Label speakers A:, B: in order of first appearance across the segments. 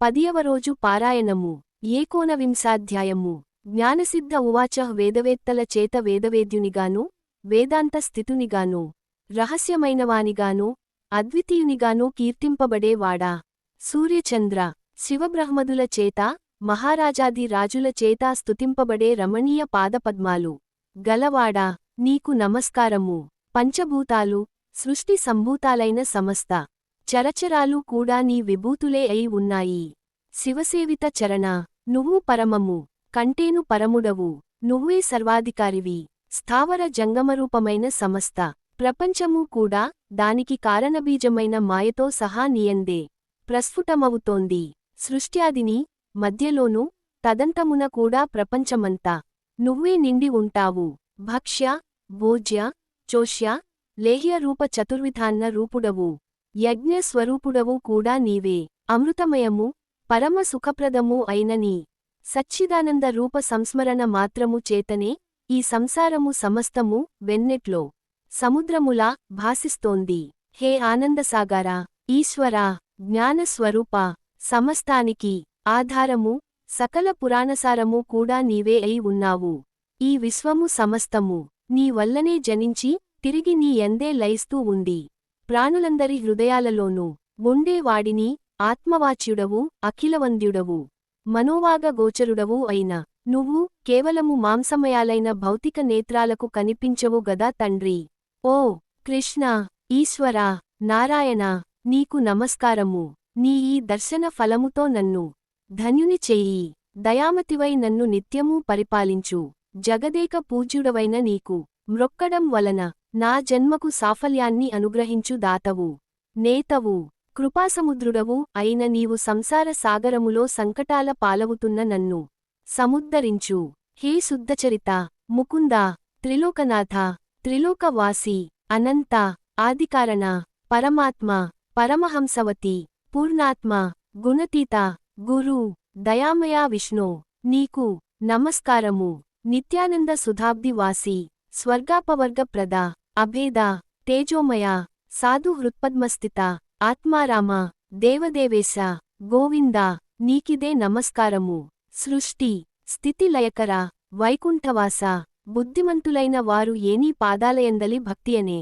A: పదియవ రోజు పారాయణము. ఏకోనవింశాధ్యాయము. జ్ఞానసిద్ధ ఉవాచ వేదవేత్తల చేత వేదవేద్యునిగాను వేదాంత స్థితునిగాను రహస్యమైనవానిగాను అద్వితీయునిగాను కీర్తింపబడేవాడా సూర్యచంద్ర శివబ్రహ్మదుల చేత మహారాజాది రాజుల చేత స్తుతింపబడే రమణీయ పాదపద్మాలు. గలవాడా నీకు నమస్కారము. పంచభూతాలు సృష్టి సంభూతాలైన సమస్త చరచరాలు కూడా నీ విభూతులే అయి ఉన్నాయి. శివసేవిత చరణ నువ్వు పరమము కంటేను పరముడవు నువ్వే సర్వాధికారివి స్థావర జంగమరూపమైన సమస్త ప్రపంచము కూడా దానికి కారణబీజమైన మాయతో సహా నీయందే. ప్రస్ఫుటమవుతోంది. సృష్ట్యాదిని మధ్యలోనూ తదంతమున కూడా ప్రపంచమంతా. నువ్వే నిండి ఉంటావు. భక్ష్య భోజ్య చోష్య లేహ్య రూప చతుర్విధాన్న రూపుడవు. యజ్ఞ స్వరూపుడవు కూడా నీవే. అమృతమయము పరమ సుఖప్రదము అయిన నీ. సచ్చిదానంద రూప సంస్మరణ మాత్రము చేతనే ఈ సంసారము సమస్తము వెన్నెట్లో సముద్రములా భాసిస్తోంది. హే ఆనందసాగారా ఈశ్వరా జ్ఞానస్వరూప సమస్తానికి ఆధారము సకల పురాణసారము కూడా నీవే అయి ఉన్నావు. ఈ విశ్వము సమస్తము నీ వల్లనే జనించి తిరిగి నీ ఎందే లయిస్తూ ఉంది. ప్రాణులందరి హృదయాలలోనూ ఉండేవాడిని ఆత్మవాచ్యుడవు అఖిలవంద్యుడవు మనోవాగ గోచరుడవు అయిన నువ్వు కేవలము మాంసమయాలైన భౌతిక నేత్రాలకు కనిపించవు గదా తండ్రి. ఓ కృష్ణ ఈశ్వరా నారాయణ నీకు నమస్కారము. నీ ఈ దర్శన ఫలముతో నన్ను ధన్యుని చెయ్యి దయామతివై నన్ను నిత్యమూ పరిపాలించు. జగదేక పూజ్యుడవైన నీకు మ్రొక్కడం వలన నా జన్మకు సాఫల్యాన్ని అనుగ్రహించు దాతవు. నేతవు. కృపాసముద్రుడవు అయిన నీవు సంసార సాగరములో సంకటాల పాలవుతున్న నన్ను. సముద్ధరించు. హే శుద్ధచరిత. ముకుందా. త్రిలోకనాథ. త్రిలోకవాసి. అనంత. ఆదికారణ. పరమాత్మ. పరమహంసవతి. పూర్ణాత్మ. గుణతీత. గురు. దయామయా విష్ణు. నీకు నమస్కారము. నిత్యానంద సుధాబ్దివాసి. స్వర్గాపవర్గప్రద. అభేద తేజోమయ సాధు హృత్పద్మస్థిత ఆత్మారామ దేవదేవేశ గోవింద నీకిదే నమస్కారము. సృష్టి స్థితిలయకర వైకుంఠవాస బుద్ధిమంతులైన వారు ఏనీ పాదాలయందలి భక్తియనే.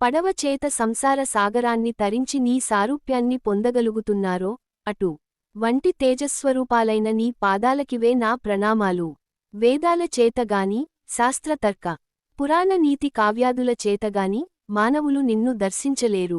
A: పడవచేత సంసార సాగరాన్ని తరించి నీ సారూప్యాన్ని పొందగలుగుతున్నారో అటు. వంటి తేజస్వరూపాలైన నీ పాదాలకివే నా ప్రణామాలు. వేదాల చేతగాని శాస్త్రతర్క. పురాణ నీతి కావ్యాదుల చేతగాని మానవులు నిన్ను దర్శించలేరు.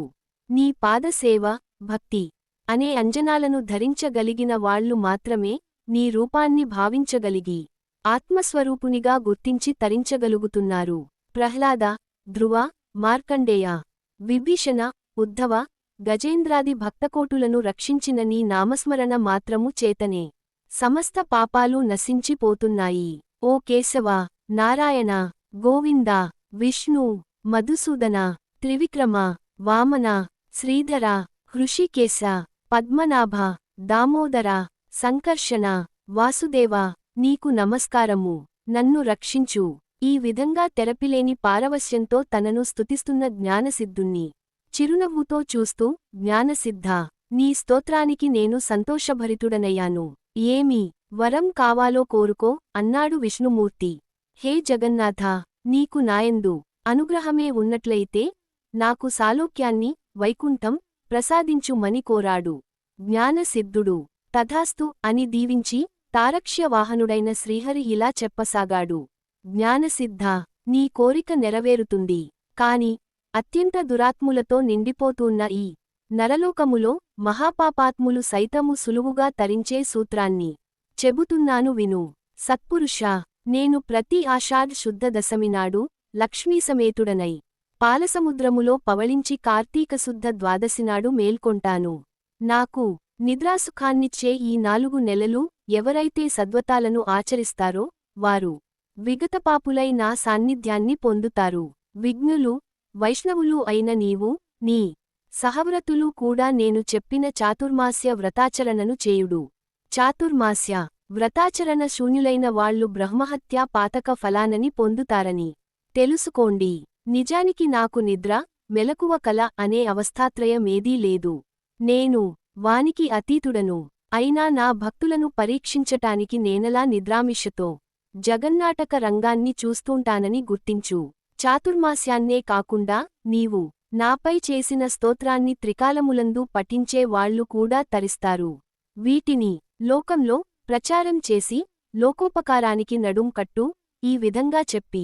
A: నీ పాదసేవ భక్తి అనే అంజనాలను ధరించగలిగిన వాళ్ళు మాత్రమే నీ రూపాన్ని భావించగలిగి ఆత్మస్వరూపునిగా గుర్తించి తరించగలుగుతున్నారు. ప్రహ్లాద ధ్రువ మార్కండేయ విభీషణ ఉద్ధవ గజేంద్రాది భక్తకోటులను రక్షించిన నీ నామస్మరణ మాత్రము చేతనే సమస్త పాపాలు నశించిపోతున్నాయి. ఓ కేశవ నారాయణ గోవింద విష్ణు మధుసూదన త్రివిక్రమ వామన శ్రీధర హృషికేశ పద్మనాభ దామోదర సంకర్షణ వాసుదేవ నీకు నమస్కారము. నన్ను రక్షించు. ఈ విధంగా తెరపిలేని పారవశ్యంతో తనను స్తుతిస్తున్న జ్ఞానసిద్ధుణ్ణి. చిరునవ్వుతో చూస్తూ జ్ఞానసిద్ధ నీ స్తోత్రానికి నేను సంతోషభరితుడనయ్యాను. ఏమి వరం కావాలో కోరుకో అన్నాడు విష్ణుమూర్తి. హే జగన్నాథ నీకు నాయందు అనుగ్రహమే ఉన్నట్లయితే నాకు సాలోక్యాన్ని వైకుంఠం ప్రసాదించుమని కోరాడు. జ్ఞానసిద్ధుడు తథాస్తు అని దీవించి తారక్ష్యవాహనుడైన శ్రీహరి ఇలా చెప్పసాగాడు. జ్ఞానసిద్ధ నీ కోరిక నెరవేరుతుంది. కాని అత్యంత దురాత్ములతో నిండిపోతున్న ఈ నరలోకములో మహాపాపాత్ములు సైతము సులువుగా తరించే సూత్రాన్ని చెబుతున్నాను విను. సత్పురుషా నేను ప్రతి ఆషాఢ్ శుద్ధ దశమినాడు లక్ష్మీసమేతుడనై పాలసముద్రములో పవళించి కార్తీకశుద్ధ ద్వాదశినాడు మేల్కొంటాను. నాకు నిద్రాసుఖాన్నిచ్చే ఈ నాలుగు నెలలు ఎవరైతే సద్వతాలను ఆచరిస్తారో వారు విగతపాపులై నా సాన్నిధ్యాన్ని పొందుతారు. విఘ్నులు వైష్ణవులు అయిన నీవు నీ సహవ్రతులు కూడా నేను చెప్పిన చాతుర్మాస్య వ్రతాచరణను చేయుడు. చాతుర్మాస్య వ్రతాచరణ శూన్యులైన వాళ్ళు బ్రహ్మహత్యా పాతక ఫలానని పొందుతారని తెలుసుకోండి. నిజానికి నాకు నిద్ర మెలకువ కల అనే అవస్థాత్రయమేదీ లేదు. నేను వానికి అతీతుడను. అయినా నా భక్తులను పరీక్షించటానికి నేనలా నిద్రామిషతో జగన్నాటక రంగాన్ని చూస్తుంటానని గుర్తించు. చాతుర్మాస్యాన్నే కాకుండా నీవు నాపై చేసిన స్తోత్రాన్ని త్రికాలములందు పఠించే వాళ్ళు కూడా తరిస్తారు. వీటిని లోకంలో ప్రచారం చేసి లోకోపకారానికి నడుం కట్టు ఈ విధంగా చెప్పి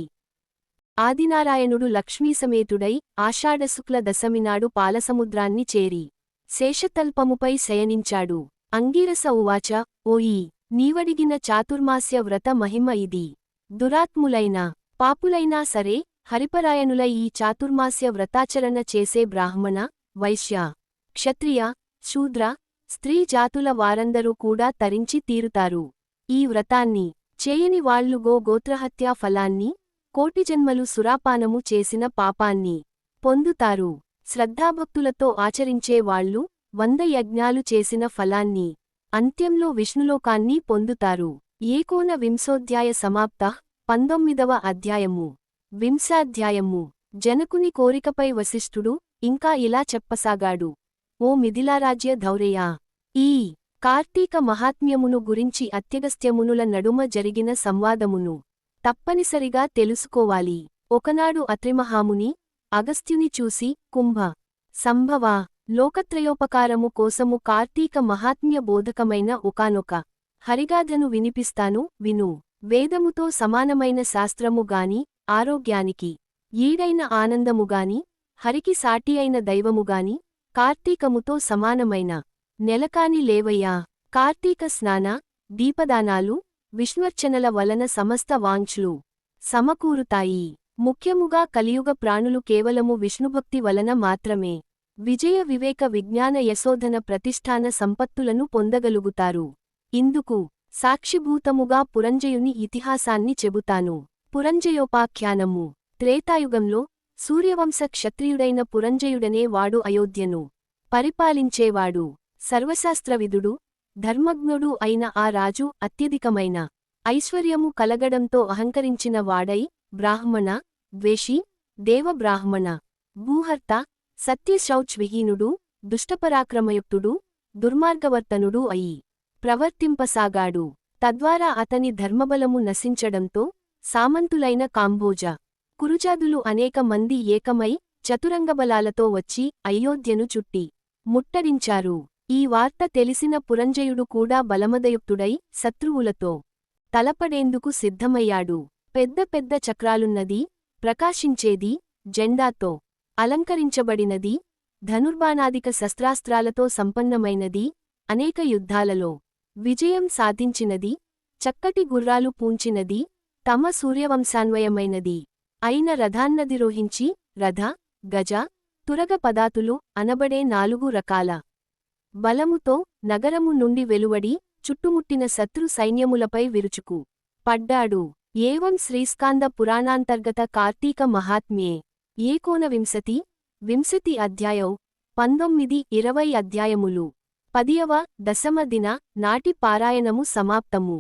A: ఆదినారాయణుడు లక్ష్మీసమేతుడై ఆషాఢశుక్ల దశమినాడు పాలసముద్రాన్ని చేరి శేషతల్పముపై శయనించాడు. అంగీరస ఉవాచ ఓయి నీవడిగిన చాతుర్మాస్య వ్రత మహిమ ఇది. దురాత్ములైన పాపులైనా సరే హరిపరాయణుల ఈ చాతుర్మాస్య వ్రతాచరణ చేసే బ్రాహ్మణ వైశ్య క్షత్రియ శూద్ర స్త్రీ జాతుల వారందరూ కూడా తరించి తీరుతారు. ఈ వ్రతాన్ని చేయని వాళ్ళు గో గోత్రహత్యా ఫలాన్ని కోటి జన్మలు సురాపానము చేసిన పాపాన్ని పొందుతారు. శ్రద్ధాభక్తులతో ఆచరించే వాళ్ళు వంద యజ్ఞాలు చేసిన ఫలాన్ని అంత్యంలో విష్ణులోకాన్ని పొందుతారు. ఏకోన వింశోధ్యాయ సమాప్త పంతొమ్మిదవ అధ్యాయము. వింశాధ్యాయము. జనకుని కోరికపై వశిష్ఠుడు ఇంకా ఇలా చెప్పసాగాడు. ఓ మిథిలారాజ్య ధౌరయా ఈ కార్తీక మహాత్మ్యమును గురించి అత్యగస్త్యమునుల నడుమ జరిగిన సంవాదమును తప్పనిసరిగా తెలుసుకోవాలి. ఒకనాడు అత్రిమహాముని అగస్త్యుని చూసి కుంభ సంభవా! లోకత్రయోపకారము కోసము కార్తీక మహాత్మ్య బోధకమైన ఒకానొక హరిగాథను వినిపిస్తాను విను. వేదముతో సమానమైన శాస్త్రము గాని ఆరోగ్యానికి ఈడైన ఆనందముగాని హరికి సాటి అయిన దైవముగాని కార్తీకముతో సమానమైన నెలకాని లేవయ్యా. కార్తీక స్నాన దీపదానాలు విష్ణుర్చనల వలన సమస్త వాంఛ్లు సమకూరుతాయి. ముఖ్యముగా కలియుగ ప్రాణులు కేవలము విష్ణుభక్తి వలన మాత్రమే. విజయ వివేక విజ్ఞాన యశోధన ప్రతిష్టాన సంపత్తులను పొందగలుగుతారు. ఇందుకు సాక్షిభూతముగా పురంజయుని ఇతిహాసాన్ని చెబుతాను. పురంజయోపాఖ్యానము త్రేతాయుగంలో సూర్యవంశ క్షత్రియుడైన పురంజయుడనే వాడు అయోధ్యను పరిపాలించేవాడు. సర్వశాస్త్రవిదుడు ధర్మజ్ఞుడు అయిన ఆ రాజు అత్యధికమైన ఐశ్వర్యము కలగడంతో అహంకరించిన వాడై బ్రాహ్మణ ద్వేషి దేవబ్రాహ్మణ భూహర్త సత్యశౌచ్విహీనుడు దుష్టపరాక్రమయుక్తుడు దుర్మార్గవర్తనుడు అయి ప్రవర్తింపసాగాడు. తద్వారా అతని ధర్మబలము నశించడంతో సామంతులైన కాంబోజ కురుజాదులు అనేక మంది ఏకమై చతురంగబలాలతో వచ్చి అయోధ్యను చుట్టి ముట్టడించారు. ఈ వార్త తెలిసిన పురంజయుడు కూడా బలమదయుక్తుడై శత్రువులతో తలపడేందుకు సిద్ధమయ్యాడు. పెద్ద పెద్ద చక్రాలున్నది ప్రకాశించేది జెండాతో అలంకరించబడినది ధనుర్బాణాదిక శస్త్రాస్త్రాలతో సంపన్నమైనది అనేక యుద్ధాలలో విజయం సాధించినది చక్కటి గుర్రాలు పూంచినది తమ సూర్యవంశాన్వయమైనది. అయిన రథాన్నదిరోహించి రథ గజ తురగ పదాతులు అనబడే నాలుగు రకాల బలముతో నగరము నుండి వెలువడి చుట్టుముట్టిన శత్రు సైన్యములపై విరుచుకు పడ్డాడు. ఏవం శ్రీస్కాంద పురాణాంతర్గత కార్తీక మహాత్మ్యే. ఏకోన వింశతి వింశతి అధ్యాయం పంతొమ్మిది ఇరవై అధ్యాయములు. పదియవ దశమ దిన నాటి పారాయణము సమాప్తము.